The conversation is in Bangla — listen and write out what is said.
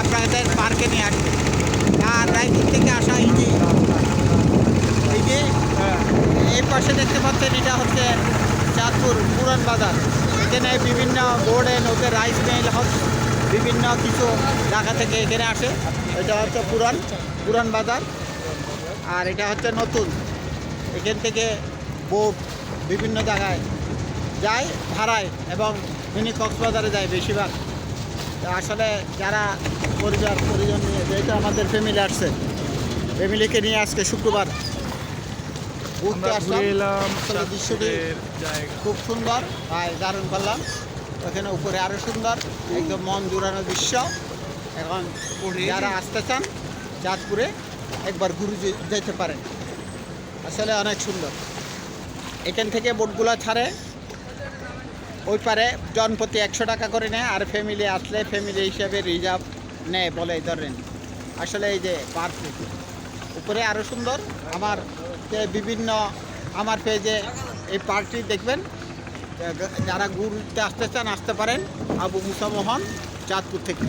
আপনাদের পার্কে নিয়ে আসবে। আর রায়পুর থেকে আসা এই যে এই যে, এই পাশে দেখতে পাচ্ছেন এটা হচ্ছে চাঁদপুর পুরান বাজার। এখানে বিভিন্ন বোর্ডে ওদের রাইস মিল হচ্ছে, বিভিন্ন কিছু জায়গা থেকে এখানে আসে। এটা হচ্ছে পুরান পুরান বাজার। আর এটা হচ্ছে নতুন। এখান থেকে বোট বিভিন্ন জায়গায় যায়, ভাড়ায় এবং মিনি কক্সবাজারে যায় বেশিরভাগ। আসলে যারা পরিবার পরিজন নিয়ে যেহেতু আমাদের ফ্যামিলি আসছে ফ্যামিলিকে নিয়ে আজকে শুক্রবার ঘুরতে আসলাম। দৃশ্যটি খুব সুন্দর ভাই দারুণ করলাম। ওখানে উপরে আরও সুন্দর একদম মন জুড়ানো দৃশ্য। এখন যারা আসতে চান চাঁদপুরে একবার ঘুরে যেতে পারেন। আসলে অনেক সুন্দর। এখান থেকে বোটগুলো ছাড়ে। ওই পারে জনপ্রতি একশো টাকা করে নেয় আর ফ্যামিলি আসলে ফ্যামিলি হিসাবে রিজার্ভ নেয় বলে ধরেন। আসলে এই যে পার্ক উপরে আরও সুন্দর। আমার যে বিভিন্ন, আমার পেজে এই পার্কটি দেখবেন। যারা গুরুতে আসতে চান, আসতে পারেন। আবু মুসামোহন চাঁদপুর থেকে।